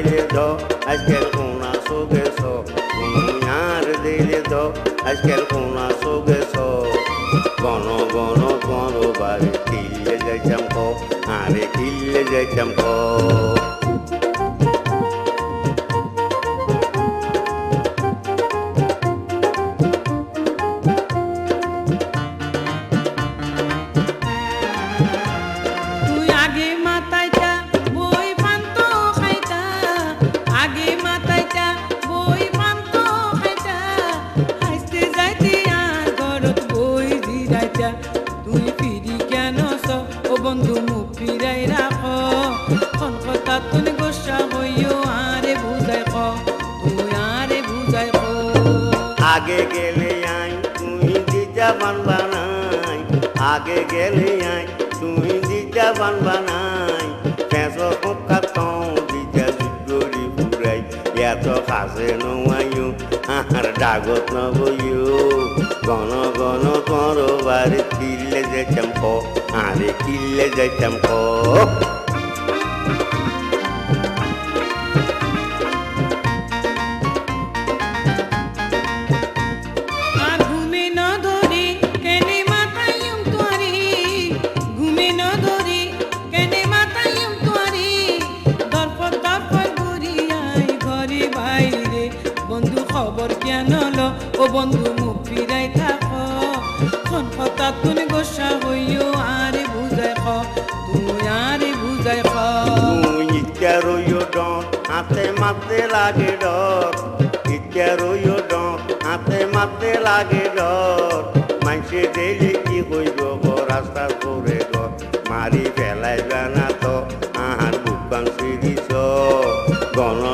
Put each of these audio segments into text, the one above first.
দিলে দ আজকাল কোনা সোগে সার দিলে দ আজকাল কোনা সোগে গণ গণ গণ বারে কিল্লে যাইতাম ক আরে কিল্লে যাইতাম ক আগে গেলে আই তুই দিজা বানবা নাই আগে গেলে আই তুই দিজা বানবা নাই পেঁচ কোকা তং দিজা জুগরি ফুরাই এত কাছে নোয়াইও, আহার ডাগত নবইও। গণ গণ তোর বাড়ি কিল্লে যাইতাম ক, আরে কিল্লে যাইতাম ক। খবর কেন ল, ও বন্ধু মুখ ফিরাই থাক। কথা তুমি গোসা হইও আরে বুঝাই খ, তুই আরে বুঝাই খ। ইচ্ছা রইও ডন, হাতে মারতে লাগে ডর। ইচ্ছা রইও ডন, হাতে মারতে লাগে ডর। মাইসে দিলে কি হইব গো, রাস্তা করে গ। মারি ফেলাই জানা তো, আহার বুকান সিরিছ গণ গণ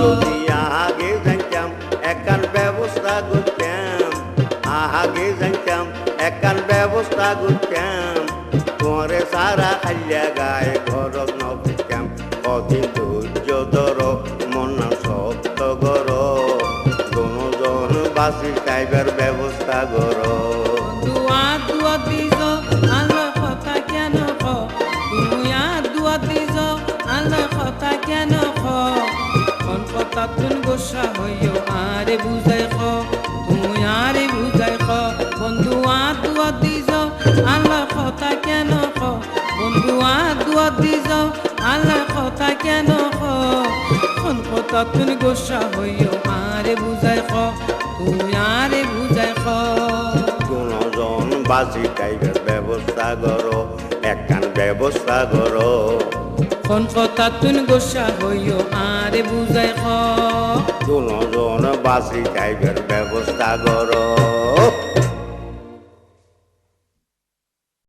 যদি আগে জানতাম একান ব্যবস্থা করতাম। আগে জানতাম একান ব্যবস্থা করতাম। তোরে সারা খাইয়া গায়ে ঘর নপিতাম কদিন ধৈর্য ধর, মন শক্ত গর দুজন বাসি কোন কথা তুন গোসা হইও আরে বুঝাই খ তুই আরে বুঝাই খ দুজন বাসি খাইবার ব্যবস্থা কর একান ব্যবস্থা কর। কোন কথা তুন গোসা হইও আরে বুঝাই খ দুজন বাসি খাইবার ব্যবস্থা কর।